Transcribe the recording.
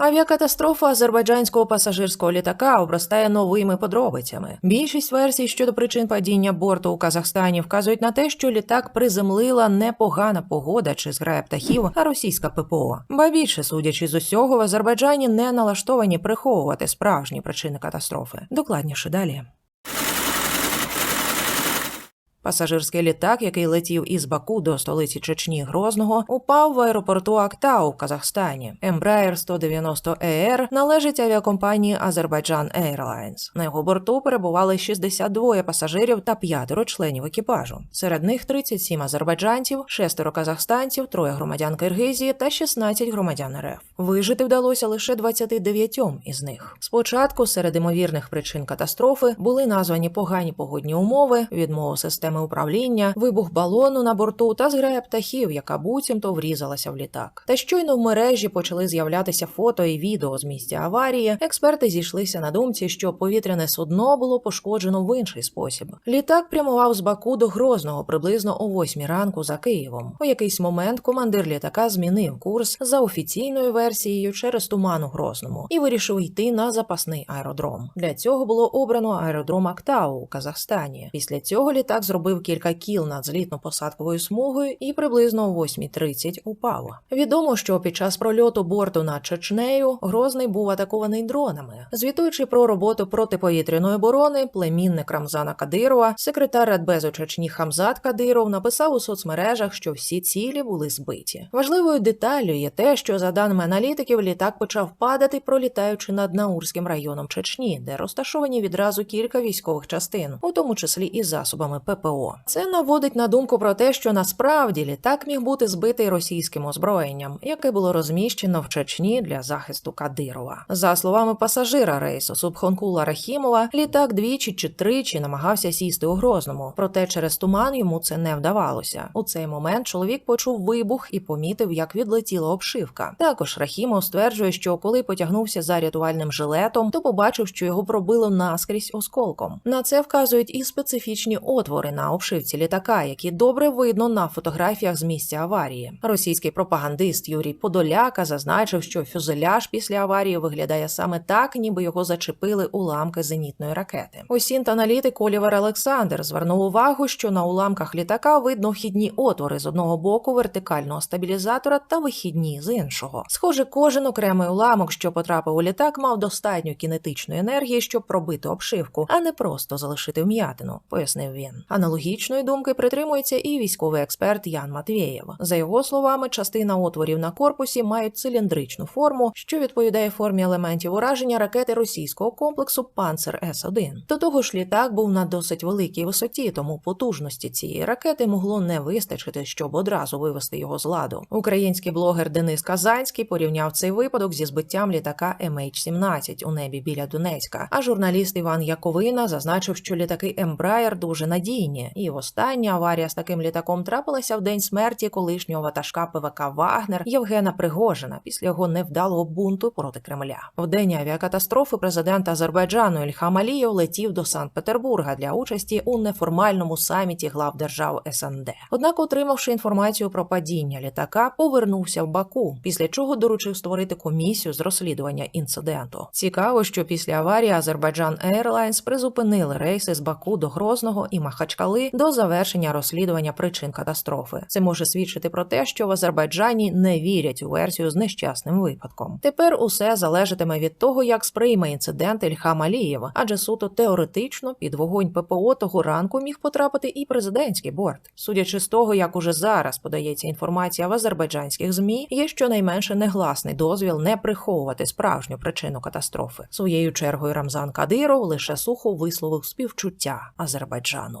Авіакатастрофа азербайджанського пасажирського літака обростає новими подробицями. Більшість версій щодо причин падіння борту у Казахстані вказують на те, що літак приземлила непогана погода чи зграя птахів, а російська ППО. Ба більше, судячи з усього, в Азербайджані не налаштовані приховувати справжні причини катастрофи. Докладніше далі. Пасажирський літак, який летів із Баку до столиці Чечні Грозного, упав в аеропорту Актау в Казахстані. Embraer 190 ER належить авіакомпанії Azerbaijan Airlines. На його борту перебували 62 пасажирів та п'ятеро членів екіпажу. Серед них 37 азербайджанців, шестеро казахстанців, троє громадян Киргизії та 16 громадян РФ. Вижити вдалося лише 29 із них. Спочатку серед імовірних причин катастрофи були названі погані погодні умови, відмова системи управління, вибух балону на борту та зграя птахів, яка буцімто врізалася в літак. Та щойно в мережі почали з'являтися фото і відео з місця аварії. Експерти зійшлися на думці, що повітряне судно було пошкоджено в інший спосіб. Літак прямував з Баку до Грозного приблизно о 8 ранку за Києвом. У якийсь момент командир літака змінив курс за офіційною версією через туман у Грозному і вирішив йти на запасний аеродром. Для цього було обрано аеродром Актау у Казахстані. Після цього літак зробив кілька кіл над злітно-посадковою смугою і приблизно о 8.30 упав. Відомо, що під час прольоту борту над Чечнею Грозний був атакований дронами. Звітуючи про роботу протиповітряної оборони, племінник Рамзана Кадирова, секретар Радбезу Чечні Хамзат Кадиров написав у соцмережах, що всі цілі були збиті. Важливою деталлю є те, що за даними аналітиків, літак почав падати, пролітаючи над Наурським районом Чечні, де розташовані відразу кілька військових частин, у тому числі і засобами ППО. Це наводить на думку про те, що насправді літак міг бути збитий російським озброєнням, яке було розміщено в Чечні для захисту Кадирова. За словами пасажира рейсу Субхонкула Рахімова, літак двічі чи тричі намагався сісти у Грозному, проте через туман йому це не вдавалося. У цей момент чоловік почув вибух і помітив, як відлетіла обшивка. Також Рахімов стверджує, що коли потягнувся за рятувальним жилетом, то побачив, що його пробило наскрізь осколком. На це вказують і специфічні отвори на обшивці літака, які добре видно на фотографіях з місця аварії. Російський пропагандист Юрій Подоляка зазначив, що фюзеляж після аварії виглядає саме так, ніби його зачепили уламки зенітної ракети. Осінт-аналітик Олівер Олександр звернув увагу, що на уламках літака видно вхідні отвори з одного боку вертикального стабілізатора та вихідні з іншого. Схоже, кожен окремий уламок, що потрапив у літак, мав достатньо кінетичної енергії, щоб пробити обшивку, а не просто залишити вм'ятину, пояснив він. Аналогічної думки притримується і військовий експерт Ян Матвєєв. За його словами, частина отворів на корпусі мають циліндричну форму, що відповідає формі елементів ураження ракети російського комплексу Панцер С 1 До того ж, літак був на досить великій висоті, тому потужності цієї ракети могло не вистачити, щоб одразу вивести його з ладу. Український блогер Денис Казанський порівняв цей випадок зі збиттям літака MH17 у небі біля Донецька. А журналіст Іван Яковина зазначив, що літаки Embraer дуже надійні, і остання аварія з таким літаком трапилася в день смерті колишнього ватажка ПВК Вагнер Євгена Пригожина після його невдалого бунту проти Кремля. В день авіакатастрофи президент Азербайджану Ільхам Алієв летів до Санкт-Петербурга для участі у неформальному саміті глав держав СНД. Однак, отримавши інформацію про падіння літака, повернувся в Баку, після чого доручив створити комісію з розслідування інциденту. Цікаво, що після аварії Azerbaijan Airlines призупинили рейси з Баку до Грозного і Махачкали до завершення розслідування причин катастрофи. Це може свідчити про те, що в Азербайджані не вірять у версію з нещасним випадком. Тепер усе залежатиме від того, як сприйме інцидент Ільхам Алієв, адже суто теоретично під вогонь ППО того ранку міг потрапити і президентський борт. Судячи з того, як уже зараз подається інформація в азербайджанських змі, є щонайменше негласний дозвіл не приховувати справжню причину катастрофи. Своєю чергою Рамзан Кадиров лише сухо висловив співчуття Азербайджану.